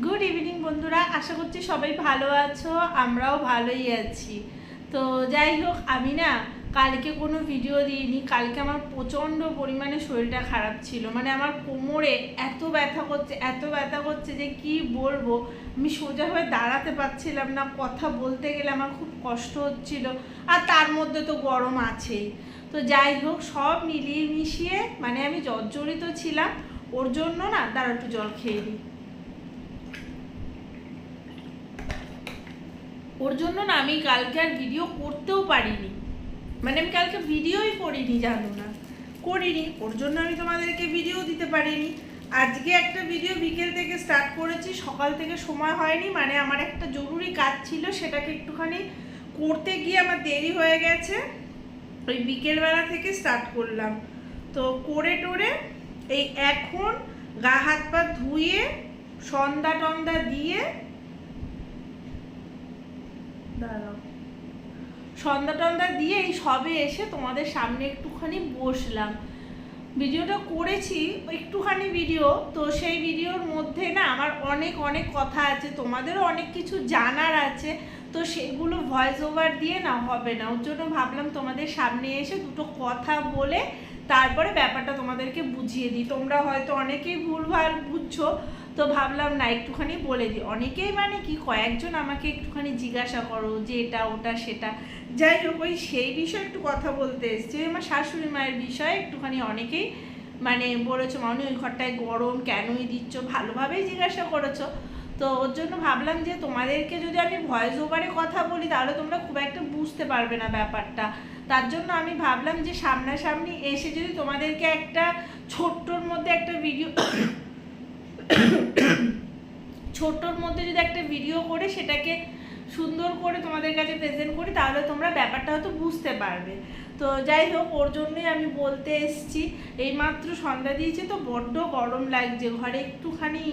Good evening বন্ধুরা। আশা করছি সবাই ভালো আছো, আমরাও ভালোই আছি। তো যাই হোক, আমি না কালকে কোনো ভিডিও দিইনি। কালকে আমার প্রচণ্ড পরিমাণে শরীরটা খারাপ ছিল। মানে আমার কোমরে এত ব্যথা করছে, এত ব্যথা করছে যে কি বলব? আমি সোজাভাবে দাঁড়াতে পারছিলাম না। কথা বলতে গেলে আমার খুব কষ্ট হচ্ছিল। আর তার মধ্যে তো গরম আছেই। তো যাই হোক, সব মিলিয়ে মিশিয়ে মানে আমি জর্জরিত ছিলাম। ওর জন্য না দাঁড়া একটু জল খেয়ে দিই ওর জন্য না আমি কালকে আর ভিডিও করতেও পারিনি। মানে আমি কালকে ভিডিওই করিনি, জানো না। করিনি, ওর জন্য আমি তোমাদেরকে ভিডিও দিতে পারিনি। আজকে একটা ভিডিও বিকেল থেকে স্টার্ট করেছি, সকাল থেকে সময় হয়নি মানে আমার একটা জরুরি কাজ ছিল, সেটাকে একটুখানি করতে গিয়ে আমার দেরি হয়ে গেছে। ওই বিকেলবেলা থেকে স্টার্ট করলাম। তো করে টোরে এই এখন গা হাত পা ধুয়ে, সন্ধ্যা টন্দা দিয়ে সন্ধ্যা টন্দা দিয়ে এই সবে এসে তোমাদের সামনে একটুখানি বসলাম। ভিডিওটা করেছি, একটুখানি ভিডিও তো সেই ভিডিওর মধ্যে না আমার অনেক অনেক কথা আছে, তোমাদেরও অনেক কিছু জানার আছে, তো সেগুলো ভয়েস ওভার দিয়ে না হবে না। ওর জন্য ভাবলাম তোমাদের সামনে এসে দুটো কথা বলে, তারপরে ব্যাপারটা তোমাদেরকে বুঝিয়ে দিই। তোমরা হয়তো অনেকেই ভুলভাল বুঝছ তো ভাবলাম, না, একটুখানি বলে দিই। অনেকেই মানে কি কয়েকজন আমাকে একটুখানি জিজ্ঞাসা করো যে এটা, ওটা, সেটা। যাই হোক, ওই সেই বিষয়ে একটু কথা বলতে এসছি। আমার শাশুড়ি মায়ের বিষয়ে একটুখানি অনেকেই মানে বলেছ মানে ওই ঘরটায় গরম কেনই দিচ্ছ? ভালোভাবেই জিজ্ঞাসা করেছ। তো ওর জন্য ভাবলাম যে, তোমাদেরকে যদি আমি ভয়েস ওভারে কথা বলি, তাহলে তোমরা খুব একটা বুঝতে পারবে না ব্যাপারটা। তার জন্য আমি ভাবলাম যে, সামনাসামনি এসে যদি তোমাদেরকে একটা ছোট্টর মধ্যে একটা ভিডিও ছোট্টর মধ্যে যদি একটা ভিডিও করে সেটাকে সুন্দর করে তোমাদের কাছে প্রেজেন্ট করি, তাহলে তোমরা ব্যাপারটা হয়তো বুঝতে পারবে। তো যাই হোক, ওর জন্যই আমি বলতে এসছি, এইমাত্র সন্ধ্যা দিয়েছে তো বড্ড গরম লাগছে, ঘরে একটুখানি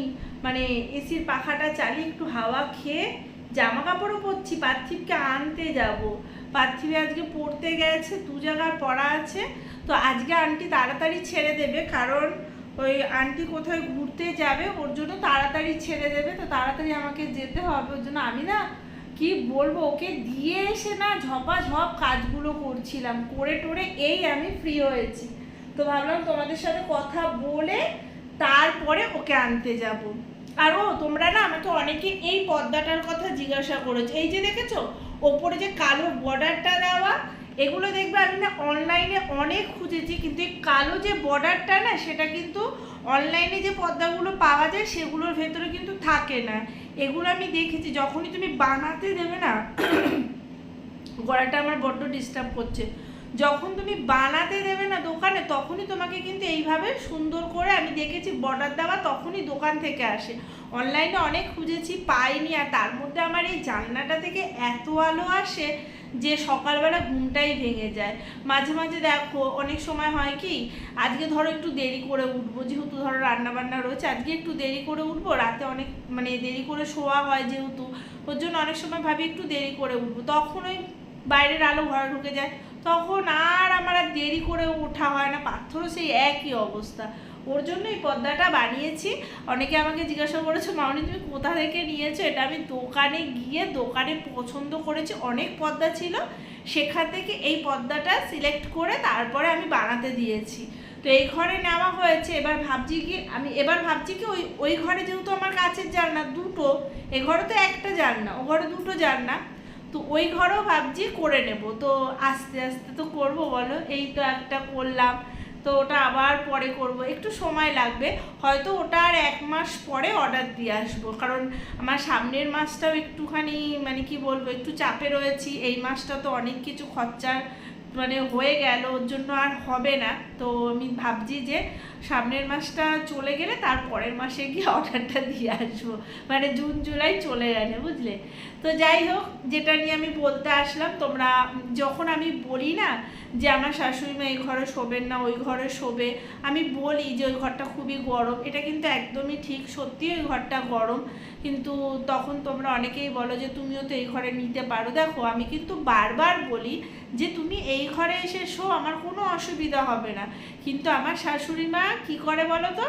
মানে এসির পাখাটা চালিয়ে একটু হাওয়া খেয়ে জামা কাপড়ও পরছি, পার্থিবকে আনতে যাব। পার্থিবে আজকে পড়তে গেছে, দু জায়গার পড়া আছে, তো আজকে আন্টি তাড়াতাড়ি ছেড়ে দেবে, কারণ ওই আন্টি কোথায় ঘুরতে যাবে, ওর জন্য তাড়াতাড়ি ছেড়ে দেবে, তো তাড়াতাড়ি আমাকে যেতে হবে, ওর জন্য আমি না কি বলব, ওকে দিয়ে এসে না ঝপাঝপ কাজগুলো করছিলাম, করে টোরে এই আমি ফ্রি হয়েছি। তো ভাবলাম তোমাদের সাথে কথা বলে তারপরে ওকে আনতে যাব। আর ও, তোমরা না আমাকে অনেকে এই পর্দাটার কথা জিজ্ঞাসা করেছ। এই যে দেখেছ, ওপরে যে কালো বর্ডারটা দেওয়া এগুলো দেখবে আমি না অনলাইনে অনেক খুঁজেছি, কিন্তু এই কালো যে বর্ডারটা না, সেটা কিন্তু অনলাইনে যে পর্দাগুলো পাওয়া যায়, সেগুলোর ভেতরে কিন্তু থাকে না। এগুলো আমি দেখেছি, যখনই তুমি বানাতে দেবে না, গলাটা আমার বড্ড ডিস্টার্ব করছে। যখন তুমি বানাতে দেবে না দোকানে, তখনই তোমাকে কিন্তু এইভাবে সুন্দর করে আমি দেখেছি বর্ডার দেওয়া, তখনই দোকান থেকে আসে। অনলাইনে অনেক খুঁজেছি, পাইনি, আর তার মধ্যে আমার এই জানলাটা থেকে এত আলো আসে যে সকালবেলা ঘুমটাই ভেঙে যায়। মাঝে মাঝে দেখো, অনেক সময় হয় কি, আজকে ধরো একটু দেরি করে উঠবো, যেহেতু ধরো রান্না বান্না রয়েছে, আজকে একটু দেরি করে উঠবো, রাতে অনেক মানে দেরি করে শোয়া হয় যেহেতু, ওর জন্য অনেক সময় ভাবি একটু দেরি করে উঠবো। তখন ওই বাইরের আলো ঘরে ঢুকে যায়। তখন আর আমার আর দেরি করে ওঠা হয় না, পাথরও সেই একই অবস্থা। ওর জন্য এই পর্দাটা বানিয়েছি। অনেকে আমাকে জিজ্ঞাসা করেছে মামনি তুমি কোথা থেকে নিয়েছো? এটা আমি দোকানে গিয়ে দোকানে পছন্দ করেছি। অনেক পর্দা ছিল। সেখান থেকে এই পর্দাটা সিলেক্ট করে তারপরে আমি বানাতে দিয়েছি। তো এই ঘরে নেওয়া হয়েছে। এবার ভাবছি কি, আমি এবার ভাবছি কি, ওই ওই ঘরে যেহেতু আমার কাছের জানলা দুটো, এ ঘরে তো একটা জানলা, ও ঘরে দুটো জানলা, তো ওই ঘরেও ভাবছি করে নেব। তো আস্তে আস্তে তো করব, বলো। এই তো একটা করলাম। তো ওটা আবার পরে করব। একটু সময় লাগবে। হয়তো ওটা আর এক মাস পরে অর্ডার দিয়ে আসব। কারণ আমার সামনের মাসটাও একটুখানি মানে কি বলব, একটু চাপে রয়েছি। এই মাসটা তো অনেক কিছু খরচার মানে হয়ে গেল। ওর জন্য আর হবে না। তো আমি ভাবছি যে সামনের মাসটা চলে গেলে তার পরের মাসে গিয়ে অর্ডারটা দিয়ে আসব। মানে জুন, জুলাই চলে গেলে বুঝলে? তো যাই হোক, যেটা নিয়ে আমি বলতে আসলাম, তোমরা যখন আমি বলি না যে আমার শাশুড়ি মা এই ঘরে শোবেন না, ওই ঘরে শোবে, আমি বলি যে ওই ঘরটা খুবই গরম। এটা কিন্তু একদমই ঠিক, সত্যি ওই ঘরটা গরম। কিন্তু তখন তোমরা অনেকেই বলো যে তুমিও তো এই ঘরে নিতে পারো। দেখো, আমি কিন্তু বারবার বলি যে তুমি এই ঘরে এসে শো, আমার কোনো অসুবিধা হবে না। কিন্তু আমার শাশুড়ি মা কী করে বলো তো?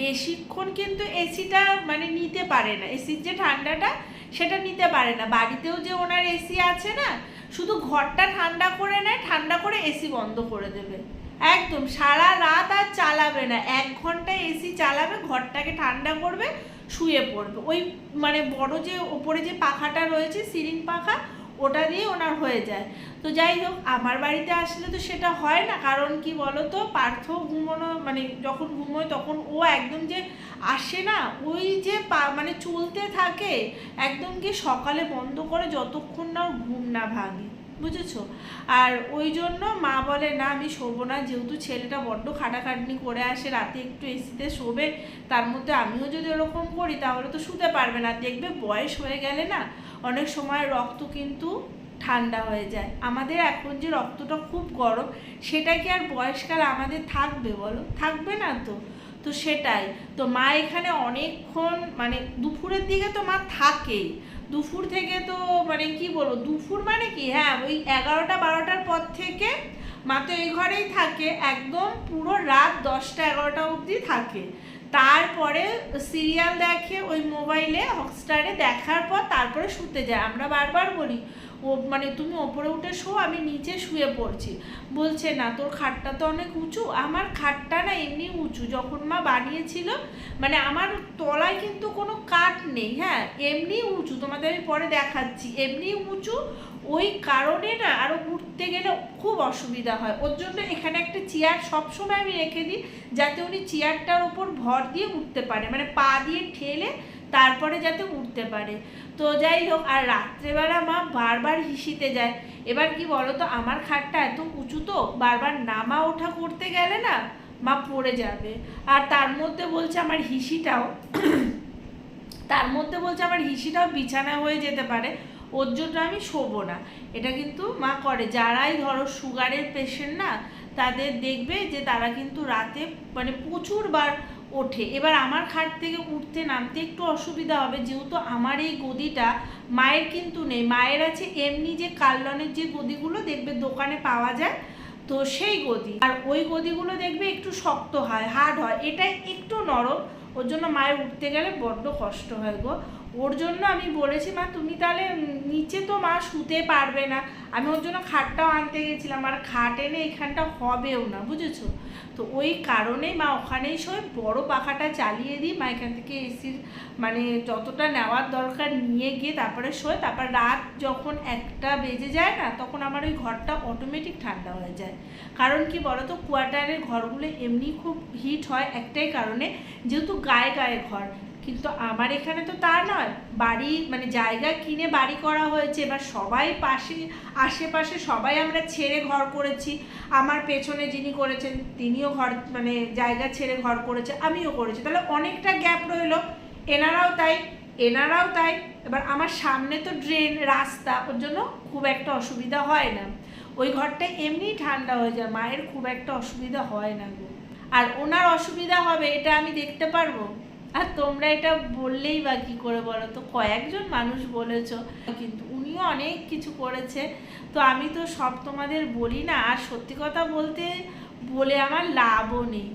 বেশিক্ষণ কিন্তু এসিটা মানে নিতে পারে না। এসির যে ঠান্ডাটা, সেটা নিতে পারে না। বাড়িতেও যে ওনার এসি আছে না, শুধু ঘরটা ঠান্ডা করে নেয়, ঠান্ডা করে এসি বন্ধ করে দেবে। একদম, সারা রাত আর চালাবে না। এক ঘণ্টা এসি চালাবে, ঘরটাকে ঠান্ডা করবে, শুয়ে পড়বে। ওই মানে বড় যে, ওপরে যে পাখাটা রয়েছে, সিলিং পাখা ওটা দিয়ে ওনার হয়ে যায়। তো যাই হোক, আমার বাড়িতে আসলে তো সেটা হয় না। কারণ কি বলো তো পার্থ ঘুমানো মানে যখন ঘুমোয় তখন ও একদম যে আসে না, ওই যে মানে চলতে থাকে, একদম কি সকালে বন্ধ করে যতক্ষণ না ওর ঘুম না ভাঙে। বুঝেছ? আর ওই জন্য মা বলে, না, আমি শোবো না। যেহেতু ছেলেটা বড্ড খাটাখাটনি করে আসে, রাতে একটু এসিতে শোবে, তার মধ্যে আমিও যদি ওরকম করি, তাহলে তো শুতে পারবে না। দেখবে বয়স হয়ে গেলে না অনেক সময় রক্ত কিন্তু ঠান্ডা হয়ে যায়। আমাদের এখন যে রক্তটা খুব গরম সেটা কি আর বয়সকাল আমাদের থাকবে বলো? থাকবে না তো? তো সেটাই। তো মা এখানে অনেকক্ষণ মানে দুপুরের দিকে তো মা থাকেই। দুপুর থেকে তো মানে কি বলব? দুপুর মানে কি? হ্যাঁ ওই এগারোটা বারোটার পর থেকে মা তো এই ঘরেই থাকে। একদম পুরো রাত দশটা এগারোটা অবধি থাকে। তারপরে সিরিয়াল দেখে ওই মোবাইলে হটস্টারে দেখার পর তারপরে শুতে যায়। আমরা বারবার বলি, ও মানে তুমি ওপরে উঠে শো, আমি নিচে শুয়ে পড়ছি। বলছে, না, তোর খাটটা তো অনেক উঁচু। আমার খাটটা না এমনি উঁচু, যখন মা বানিয়েছিল মানে আমার তলায় কিন্তু কোনো কাঠ নেই হ্যাঁ? এমনি উঁচু, তোমাদের আমি পরে দেখাচ্ছি। এমনি উঁচু ওই কারণে না আরও উঠতে গেলে খুব অসুবিধা হয়। ওর জন্য এখানে একটা চেয়ার সবসময় আমি রেখে দিই, যাতে উনি চেয়ারটার ওপর ভর দিয়ে উঠতে পারে। মানে পা দিয়ে ঠেলে তারপরে যাতে উঠতে পারে। তো যাই হোক, আর রাত্রেবেলা মা বারবার হিসিতে যায়। এবার কি বলো তো আমার খাটটা এত উঁচু তো, বারবার নামা ওঠা করতে গেলে না মা পড়ে যাবে। আর তার মধ্যে বলছে আমার হিসিটাও, তার মধ্যে বলছে আমার হিসিটাও বিছানা হয়ে যেতে পারে। ওর জন্য আমি শোবো না। এটা কিন্তু মা করে। যারাই ধরো সুগারের পেশেন্ট না, তাদের দেখবে যে তারা কিন্তু রাতে মানে প্রচুরবার ওঠে। এবার আমার খাট থেকে উঠতে নামতে একটু অসুবিধা হবে, যেহেতু আমার এই গদিটা মায়ের কিন্তু নেই। মায়ের আছে এমনি যে কাল্লনের যে গদিগুলো দেখবে দোকানে পাওয়া যায়, তো সেই গদি। আর ওই গদিগুলো দেখবে একটু শক্ত হয়, হার্ড হয়। এটা একটু নরম, ওর জন্য মায়ের উঠতে গেলে বড্ড কষ্ট হয় গো। ওর জন্য আমি বলেছি, মা, তুমি তাহলে নিচে তো মা শুতে পারবে না। আমি ওর জন্য খাটটাও আনতে গেছিলাম, আর খাট এনে এখানটা হবেও না, বুঝেছ? তো ওই কারণেই মা ওখানেই শোয়, বড় পাখাটা চালিয়ে দিই, মা এখান থেকে এসির মানে যতটা নেওয়ার দরকার নিয়ে গিয়ে তারপরে শোয়। তারপর রাত যখন একটা বেজে যায় না, তখন আমার ওই ঘরটা অটোমেটিক ঠান্ডা হয়ে যায়। কারণ কি বলতো কোয়ার্টারের ঘরগুলো এমনি খুব হিট হয় একটাই কারণে, যেহেতু গায়ে গায়ে ঘর কিন্তু আমার এখানে তো তা নয়। বাড়ি মানে জায়গা কিনে বাড়ি করা হয়েছে। এবার সবাই পাশে, আশেপাশে সবাই আমরা ছেড়ে ঘর করেছি। আমার পেছনে যিনি করেছেন, তিনিও ঘর মানে জায়গা ছেড়ে ঘর করেছে, আমিও করেছি। তাহলে অনেকটা গ্যাপ রইল। এনারাও তাই এনারাও তাই। এবার আমার সামনে তো ড্রেন, রাস্তা, ওর জন্য খুব একটা অসুবিধা হয় না। ওই ঘরটা এমনিই ঠান্ডা হয়ে যায়, মায়ের খুব একটা অসুবিধা হয় না আর ওনার অসুবিধা হবে, এটা আমি দেখতে পারব? আর তোমরা এটা বললেই বা কী করে বলো তো? কয়েকজন মানুষ বলেছ, কিন্তু উনিও অনেক কিছু করেছে। তো আমি তো সব তোমাদের বলি না, আর সত্যি কথা বলতে বলে আমার লাভও নেই।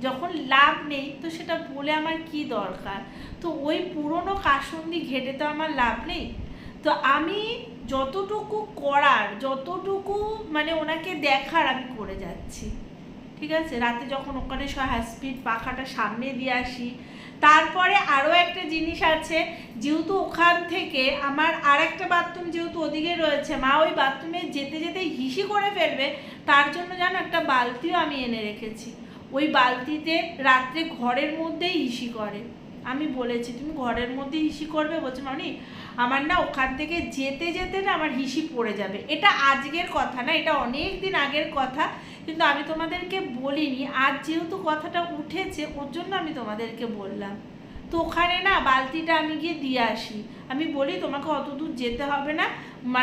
যখন লাভ নেই, তো সেটা বলে আমার কি দরকার? তো ওই পুরনো কাসন্দি ঘেটে তো আমার লাভ নেই। তো আমি যতটুকু করার, যতটুকু মানে ওনাকে দেখার আমি করে যাচ্ছি। ঠিক আছে? রাতে যখন ওখানে হাই স্পিড পাখাটা সামনে দিয়ে আসি তারপরে আরও একটা জিনিস আছে, যেহেতু ওখান থেকে আমার আর একটা বাথরুম যেহেতু ওদিকে রয়েছে, মা ওই বাথরুমে যেতে যেতে হিসি করে ফেলবে, তার জন্য যেন একটা বালতিও আমি এনে রেখেছি। ওই বালতিতে রাত্রে ঘরের মধ্যেই হিসি করে। আমি বলেছি, তুমি ঘরের মধ্যে হিসি করবে? বলছে মানে আমার না ওখান থেকে যেতে যেতে না আমার হিসি পড়ে যাবে। এটা আজকের কথা না, এটা অনেক দিন আগের কথা, কিন্তু আমি তোমাদেরকে বলিনি। আজ যেহেতু কথাটা উঠেছে, ওর জন্য আমি তোমাদেরকে বললাম। তো ওখানে না বালতিটা আমি গিয়ে দিয়ে আসি। আমি বলি, তোমাকে অত দূর যেতে হবে না।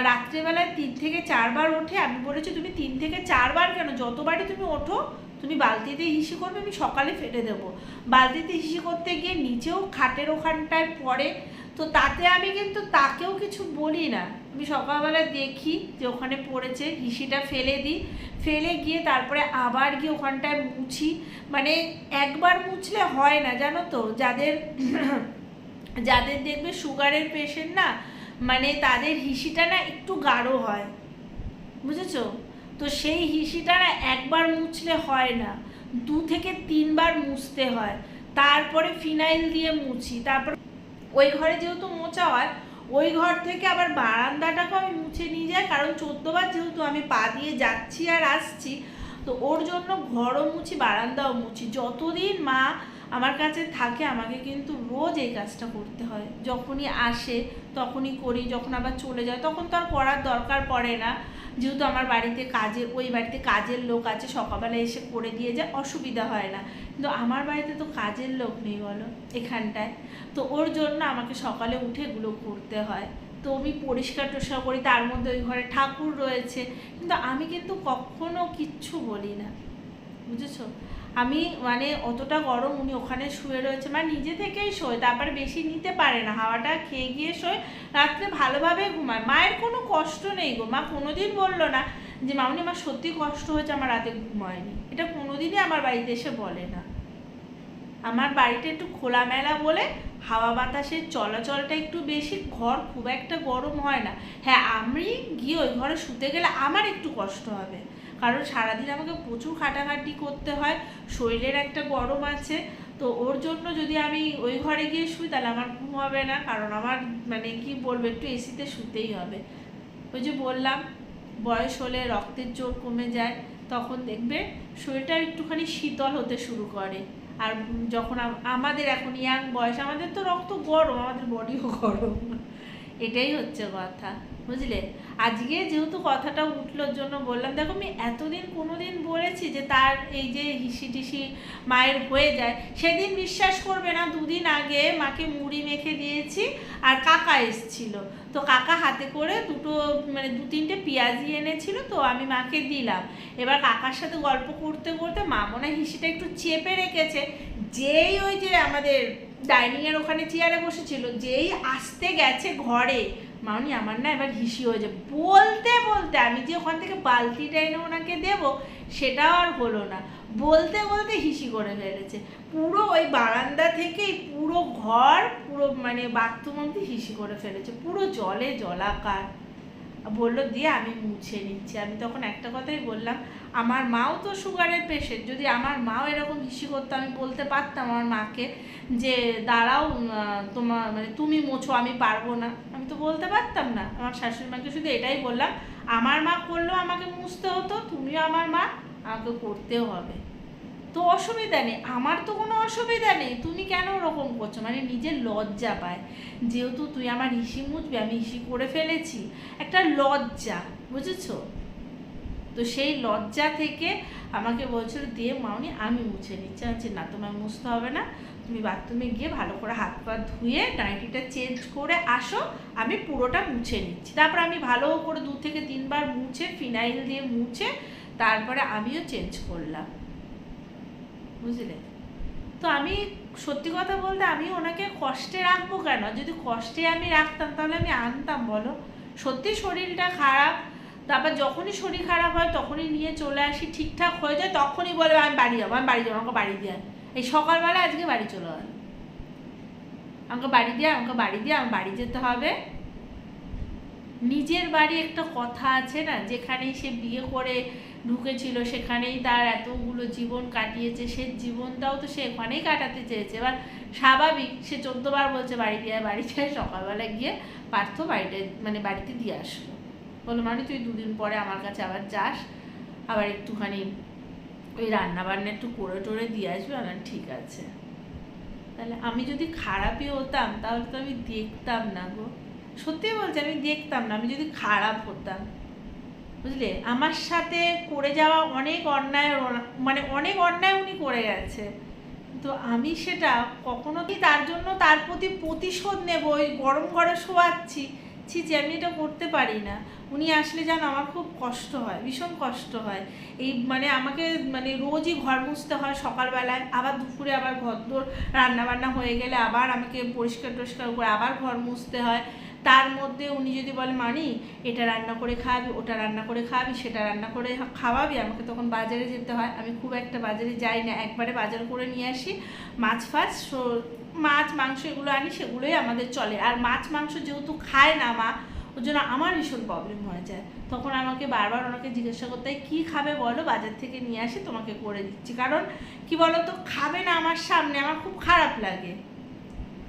রাত্রেবেলায় তিন থেকে চারবার ওঠে। আমি বলেছি, তুমি তিন থেকে চারবার কেন? যতবারই তুমি ওঠো, তুমি বালতিতে হিসি করবে, আমি সকালে ফেটে দেবো। বালতিতে হিসি করতে গিয়ে নিচেও খাটের ওখানটায় পড়ে। তো তাতে আমি কিন্তু তাকেও কিছু বলি না। আমি সকালবেলা দেখি যে ওখানে পড়েছে হিসিটা ফেলে দিই। ফেলে গিয়ে তারপরে আবার গিয়ে ওখানটায় মুছি। মানে একবার মুছলে হয় না, জানো তো? যাদের যাদের দেখবে সুগারের পেশেন্ট না মানে তাদের হিসিটা না একটু গাঢ় হয়। বুঝেছ? তো সেই হিসিটা না একবার মুছলে হয় না। দু থেকে তিনবার মুছতে হয়। তারপরে ফিনাইল দিয়ে মুছি। তারপর ওই ঘরে যেহেতু মোচা হয়, ওই ঘর থেকে আবার বারান্দাটাকেও আমি মুছে নিয়ে যাই, কারণ চোদ্দবার যেহেতু আমি পা দিয়ে যাচ্ছি আর আসছি, তো ওর জন্য ঘরও মুছি, বারান্দাও মুছি। যতদিন মা আমার কাছে থাকে, আমাকে কিন্তু রোজ এই কাজটা করতে হয়। যখনই আসে, তখনই করি, যখন আবার চলে যায়, তখন তো আর করার দরকার পড়ে না। যেহেতু আমার বাড়িতে কাজের ওই বাড়িতে কাজের লোক আছে, সকালবেলা এসে করে দিয়ে যায়, অসুবিধা হয় না। কিন্তু আমার বাড়িতে তো কাজের লোক নেই বলো, এখানটায়। তো ওর জন্য আমাকে সকালে উঠে এগুলো করতে হয়। তো আমি পরিষ্কার টরিষ্কার করি, তার মধ্যে ওই ঘরে ঠাকুর রয়েছে। কিন্তু আমি কিন্তু কখনো কিচ্ছু বলি না। বুঝেছ? আমি মানে অতটা গরম উনি ওখানে শুয়ে রয়েছে মানে নিজে থেকেই শোয়, তারপরে বেশি নিতে পারে না, হাওয়াটা খেয়ে গিয়ে শোয়, রাত্রে ভালোভাবে ঘুমায়। মায়ের কোনো কষ্ট নেই গো, মা কোনোদিন বলল না যে, মামনি, আমার সত্যি কষ্ট হয়েছে, আমার রাতে ঘুম হয়নি। এটা কোনোদিনই আমার বাড়িতে এসে বলে না। আমার বাড়িটা একটু খোলামেলা বলে, হাওয়া বাতাসের চলাচলটা একটু বেশি, ঘর খুব একটা গরম হয় না। হ্যাঁ আমি গিয়ে ওই ঘরে শুতে গেলে আমার একটু কষ্ট হবে। কারণ সারাদিন আমাকে প্রচুর খাটাখাটি করতে হয়, শরীরের একটা গরম আছে, তো ওর জন্য যদি আমি ওই ঘরে গিয়ে শুই তাহলে আমার ঘুম হবে না, কারণ আমার মানে কি বলব, একটু এসিতে শুতেই হবে। ওই যে বললাম, বয়স হলে রক্তের জোর কমে যায়, তখন দেখবে শরীরটা একটুখানি শীতল হতে শুরু করে। আর যখন আমাদের এখন ইয়াং বয়স, আমাদের তো রক্ত গরম, আমাদের বডিও গরম। এটাই হচ্ছে কথা। বুঝলে? আজকে যেহেতু কথাটা উঠলোর জন্য বললাম, দেখো আমি এতদিন কোনোদিন বলেছি যে তার এই যে হিসি টিসি মায়ের হয়ে যায়, সেদিন বিশ্বাস করবে না, দুদিন আগে মাকে মুড়ি মেখে দিয়েছি আর কাকা এসছিল। তো কাকা হাতে করে দুটো মানে দু তিনটে পেঁয়াজি এনেছিল, তো আমি মাকে দিলাম। এবার কাকার সাথে গল্প করতে করতে মা মনে হিসিটা একটু চেপে রেখেছে, যেই ওই যে আমাদের ডাইনিংয়ের ওখানে চেয়ারে বসেছিল, যেই আসতে গেছে ঘরে মামনি, আমার না এবার হিসি হয়ে বলতে বলতে আমি যে ওখান থেকে বালতিটা এনে ওনাকে দেবো, সেটাও আর হলো না। বলতে বলতে হিসি করে ফেলেছে। পুরো ওই বারান্দা থেকেই পুরো ঘর, পুরো মানে বাথরুম অব্দি হিসি করে ফেলেছে। পুরো জলে জলাকার। বলল, দিয়ে আমি মুছে নিচ্ছি। আমি তখন একটা কথাই বললাম, আমার মাও তো সুগারের পেশেন্ট যদি আমার মাও এরকম হিসি করতো, আমি বলতে পারতাম আমার মাকে যে, দাঁড়াও তোমার মানে তুমি মোছো, আমি পারব না। আমি তো বলতে পারতাম না। আমার শাশুড়ি মাকে শুধু এটাই বললাম, আমার মা করলেও আমাকে মুছতে হতো, তুমিও আমার মা, আমাকে করতেও হবে। তো অসুবিধা নেই, আমার তো কোনো অসুবিধা নেই। তুমি কেন ওরকম করছ? মানে নিজের লজ্জা পায়। যেহেতু তুই আমার হিসি মুছবি, আমি হিসি করে ফেলেছি। একটা লজ্জা, বুঝেছ? তো সেই লজ্জা থেকে আমাকে বলছিল দিয়ে মাউনি আমি মুছে নিচ্ছি। বলছি, না তোমার মুছতে হবে না। তুমি বাথরুমে গিয়ে ভালো করে হাত পা ধুয়ে নাইটিটা চেঞ্জ করে আসো আমি পুরোটা মুছে নিচ্ছি। তারপর আমি ভালো করে দু থেকে তিনবার মুছে ফিনাইল দিয়ে মুছে তারপরে আমিও চেঞ্জ করলাম। বুঝলে? তো আমি সত্যি কথা বলতে আমি ওনাকে কষ্টে রাখব কেন? যদি কষ্টে আমি রাখতাম তাহলে আমি আনতাম বলো? সত্যি শরীরটা খারাপ তারপর যখনই শরীর খারাপ হয়, তখনই নিয়ে চলে আসি, ঠিকঠাক হয়ে যায়, তখনই বলে, আমি বাড়ি যাব, আমি বাড়ি যাব, আমাকে বাড়ি দিয়ে এই সকালবেলা আজকে বাড়ি চলে গেল। আমাকে বাড়ি দিয়ে আমাকে বাড়ি দিয়ে আমার বাড়ি যেতে হবে। নিজের বাড়ি একটা কথা আছে না, যেখানেই সে বিয়ে করে ঢুকেছিল, সেখানেই তার এতগুলো জীবন কাটিয়েছে, সে জীবনটাও তো সে এখানেই কাটাতে চেয়েছে। এবার স্বাভাবিক, সে চোদ্দবার বলছে, বাড়ি দিয়ে বাড়ি যায় সকালবেলা গিয়ে পার্থ বাড়িতে মানে বাড়িতে দিয়ে আসলো। বলল মানে তুই দুদিন পরে আমার কাছে আবার যাস, আবার একটুখানি ওই রান্না বান্না একটু করে টোরে দিয়ে আসবে আমার ঠিক আছে। তাহলে আমি যদি খারাপই হতাম, তাহলে তো আমি দেখতাম না গো। সত্যি বলছি, আমি দেখতাম না, আমি যদি খারাপ হতাম। বুঝলে? আমার সাথে করে যাওয়া অনেক অন্যায় মানে অনেক অন্যায় উনি করে গেছে। তো আমি সেটা কখনো কি তার জন্য তার প্রতি প্রতিশোধ নেব, ওই গরম ঘরে শোয়াচ্ছি। ছি যে আমি এটা করতে পারি না। উনি আসলে যান আমার খুব কষ্ট হয়, ভীষণ কষ্ট হয়। এই মানে আমাকে মানে রোজই ঘর মুছতে হয় সকালবেলায়, আবার দুপুরে আবার ঘর দোর রান্নাবান্না হয়ে গেলে আবার আমাকে পরিষ্কার টরিষ্কার করে আবার ঘর মুছতে হয়। তার মধ্যে উনি যদি বলে, মানি, এটা রান্না করে খাওয়াবি ওটা রান্না করে খাওয়াবি সেটা রান্না করে খাওয়াবি। আমাকে তখন বাজারে যেতে হয়। আমি খুব একটা বাজারে যাই না। একবারে বাজার করে নিয়ে আসি। মাছ ফাছ মাছ, মাংস এগুলো আনি, সেগুলোই আমাদের চলে। আর মাছ, মাংস যেহেতু খায় না মা, ওর জন্য আমার ভীষণ প্রবলেম হয়ে যায়। তখন আমাকে বারবার ওনাকে জিজ্ঞাসা করতে হয়, কী খাবে বলো? বাজার থেকে নিয়ে আসি, তোমাকে করে দিচ্ছি। কারণ কি বলো তো খাবে না আমার সামনে, আমার খুব খারাপ লাগে।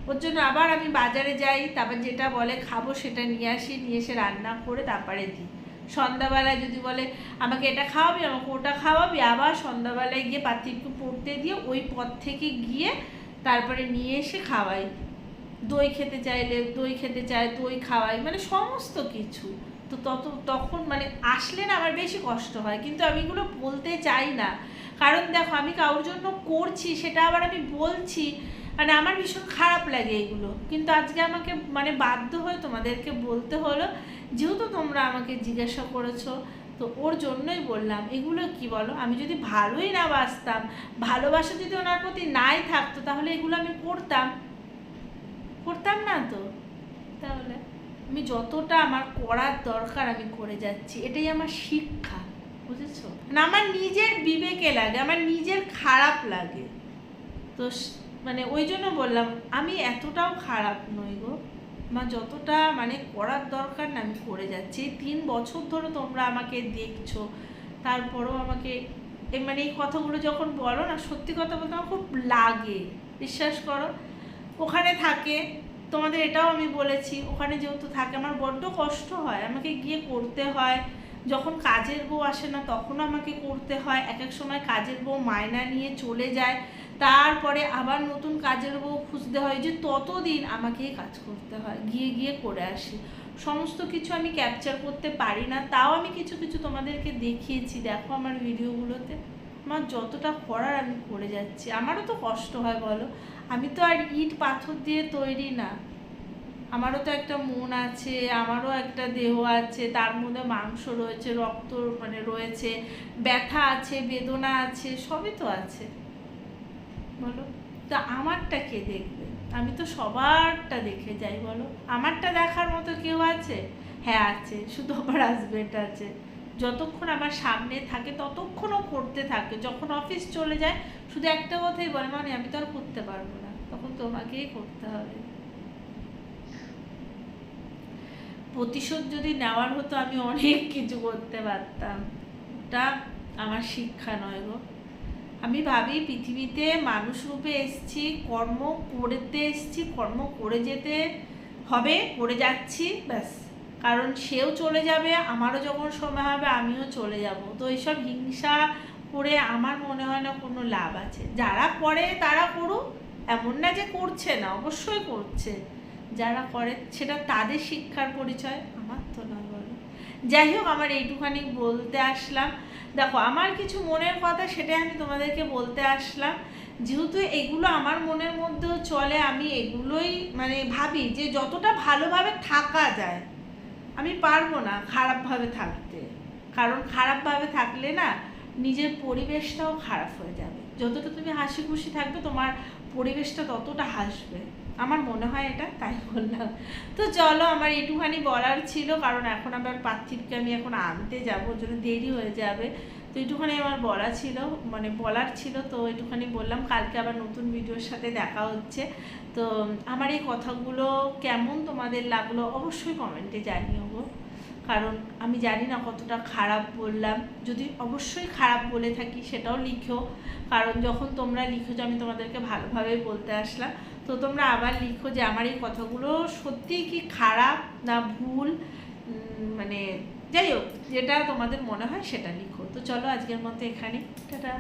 ওর জন্য আবার আমি বাজারে যাই, তারপর যেটা বলে খাব সেটা নিয়ে আসি, নিয়ে এসে রান্না করে তারপরে দিই। সন্ধ্যাবেলায় যদি বলে, আমাকে এটা খাওয়াবি, আমাকে ওটা খাওয়াবি, আবার সন্ধ্যাবেলায় গিয়ে পাতিকে পড়তে দিয়ে ওই পথ থেকে গিয়ে তারপরে নিয়ে এসে খাওয়াই। দই খেতে চাইলে দই খেতে চায়, দই খাওয়াই মানে সমস্ত কিছু। তো তত, তখন মানে আসলে না আমার বেশি কষ্ট হয়, কিন্তু আমি এগুলো বলতে চাই না। কারণ দেখো, আমি কারোর জন্য করছি, সেটা আবার আমি বলছি মানে আমার ভীষণ খারাপ লাগে এগুলো। কিন্তু আজকে আমাকে মানে বাধ্য হয়ে তোমাদেরকে বলতে হলো, যেহেতু তোমরা আমাকে জিজ্ঞাসা করেছ, তো ওর জন্যই বললাম, এগুলো কি বলো? আমি যদি ভালোই না বাসতাম ভালোবাসা যদি ওনার প্রতি নাই থাকতো, তাহলে এগুলো আমি করতাম। করতাম না তো। তাহলে আমি যতটা আমার করার দরকার আমি করে যাচ্ছি, এটাই আমার শিক্ষা, বুঝেছ? না আমার নিজের বিবেকে লাগে, আমার নিজের খারাপ লাগে। তো মানে ওই জন্য বললাম, আমি এতটাও খারাপ নই গো। আমার যতটা মানে করার দরকার না, আমি করে যাচ্ছি। তিন বছর ধরে তোমরা আমাকে দেখছ, তারপরেও আমাকে মানে এই কথাগুলো যখন বলো না, সত্যি কথা বলতে আমার খুব লাগে, বিশ্বাস করো। ওখানে থাকে, তোমাদের এটাও আমি বলেছি, ওখানে যেহেতু থাকে, আমার বড্ড কষ্ট হয়, আমাকে গিয়ে করতে হয়। যখন কাজের বউ আসে না, তখনও আমাকে করতে হয়। এক এক সময় কাজের বউ মায়না নিয়ে চলে যায়। তারপরে আবার নতুন কাজের বউ খুঁজতে হয় যে ততদিন আমাকেই কাজ করতে হয়, গিয়ে গিয়ে করে আসি। সমস্ত কিছু আমি ক্যাপচার করতে পারি না, তাও আমি কিছু কিছু তোমাদেরকে দেখিয়েছি। দেখো আমার ভিডিওগুলোতে। আমার যতটা করার আমি করে যাচ্ছি। আমারও তো কষ্ট হয় বলো। আমি তো আর ইট পাথর দিয়ে তৈরি না। আমারও তো একটা মন আছে, আমারও একটা দেহ আছে, তার মধ্যে মাংস রয়েছে, রক্ত মানে রয়েছে, ব্যথা আছে, বেদনা আছে, সবই তো আছে। বলো? তা আমারটা কে দেখবে? আমি তো সবারটা দেখে যাই, বলো। আমারটা দেখার মতো কেউ আছে? হ্যাঁ আছে। শুধু আমার হাজবেন্ড আছে। যতক্ষণ আমার সামনে থাকে, ততক্ষণও করতে থাকে। যখন অফিস চলে যায়, শুধু একটা কথাই বলে মানে আমি তো আর করতে পারব না। তখন তোমাকেই করতে হবে। প্রতিশোধ যদি নেওয়ার হতো, আমি অনেক কিছু করতে পারতাম। ওটা আমার শিক্ষা নয় গো। আমি ভাবি পৃথিবীতে মানুষ রূপে এসছি, কর্ম করতে এসছি, কর্ম করে যেতে হবে, করে যাচ্ছি, ব্যাস। কারণ সেও চলে যাবে, আমারও যখন সময় হবে, আমিও চলে যাব। তো এইসব হিংসা করে আমার মনে হয় না কোনো লাভ আছে। যারা করে, তারা করুক। এমন না যে করছে না, অবশ্যই করছে। যারা করে, সেটা তাদের শিক্ষার পরিচয়। আমার তো নয়। যাই হোক আমার এইটুখানি বলতে আসলাম। দেখো, আমার কিছু মনের কথা সেটাই আমি তোমাদেরকে বলতে আসলাম। যেহেতু এগুলো আমার মনের মধ্যেও চলে, আমি এগুলোই মানে ভাবি যে যতটা ভালোভাবে থাকা যায়, আমি পারব না খারাপভাবে থাকতে। কারণ খারাপভাবে থাকলে না, নিজের পরিবেশটাও খারাপ হয়ে যাবে। যতটা তুমি হাসি খুশি থাকবে, তোমার পরিবেশটা ততটা হাসবে। আমার মনে হয় এটা, তাই বললাম। তো চলো, আমার একটুখানি বলার ছিল, কারণ এখন আবার পার্থিবকে আমি এখন আনতে যাব জন্য দেরি হয়ে যাবে। তো একটুখানি আমার বলা ছিল মানে বলার ছিল, তো একটুখানি বললাম, কালকে আবার নতুন ভিডিওর সাথে দেখা হচ্ছে। তো আমার এই কথাগুলো কেমন তোমাদের লাগল, অবশ্যই কমেন্টে জানিও গো। কারণ আমি জানি না কতটা খারাপ বললাম। যদি অবশ্যই খারাপ বলে থাকি, সেটাও লিখো। কারণ যখন তোমরা লিখো যে আমি তোমাদেরকে ভালোভাবে বলতে আসলাম। তো তোমরা আবার লিখো যে আমার এই কথাগুলো সত্যিই কি খারাপ না ভুল? মানে যাই হোক, যেটা তোমাদের মনে হয় সেটা লিখো। তো চলো আজকের মতো এখানে টাটা।